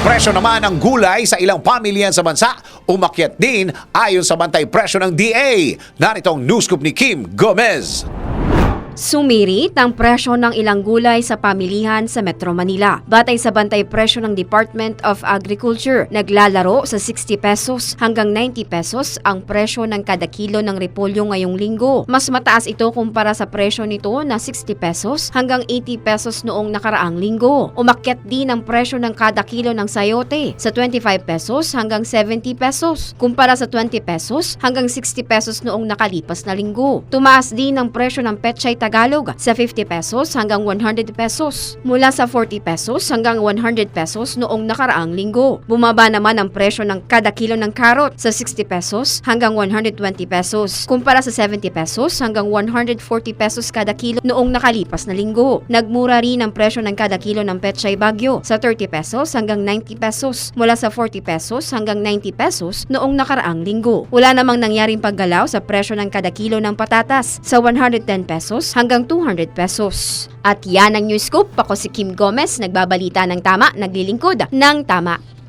Presyo naman ng gulay sa ilang pamilyan sa bansa umakyat din ayon sa bantay presyo ng DA. Narito ang news scoop ni Kim Gomez. Sumirit ang presyo ng ilang gulay sa pamilihan sa Metro Manila. Batay sa bantay presyo ng Department of Agriculture, naglalaro sa 60 pesos hanggang 90 pesos ang presyo ng kada kilo ng repolyo ngayong linggo. Mas mataas ito kumpara sa presyo nito na 60 pesos hanggang 80 pesos noong nakaraang linggo. Umakyat din ang presyo ng kada kilo ng sayote sa 25 pesos hanggang 70 pesos kumpara sa 20 pesos hanggang 60 pesos noong nakalipas na linggo. Tumaas din ang presyo ng petchay Tagalog sa 50 pesos hanggang 100 pesos mula sa 40 pesos hanggang 100 pesos noong nakaraang linggo. Bumaba naman ang presyo ng kada kilo ng karot sa 60 pesos hanggang 120 pesos kumpara sa 70 pesos hanggang 140 pesos kada kilo noong nakalipas na linggo. Nagmura rin ang presyo ng kada kilo ng petchay bagyo sa 30 pesos hanggang 90 pesos mula sa 40 pesos hanggang 90 pesos noong nakaraang linggo. Wala namang nangyaring paggalaw sa presyo ng kada kilo ng patatas sa 110 pesos hanggang 200 pesos. At yan ang news scoop. Ako si Kim Gomez, nagbabalita ng tama, naglilingkod ng tama.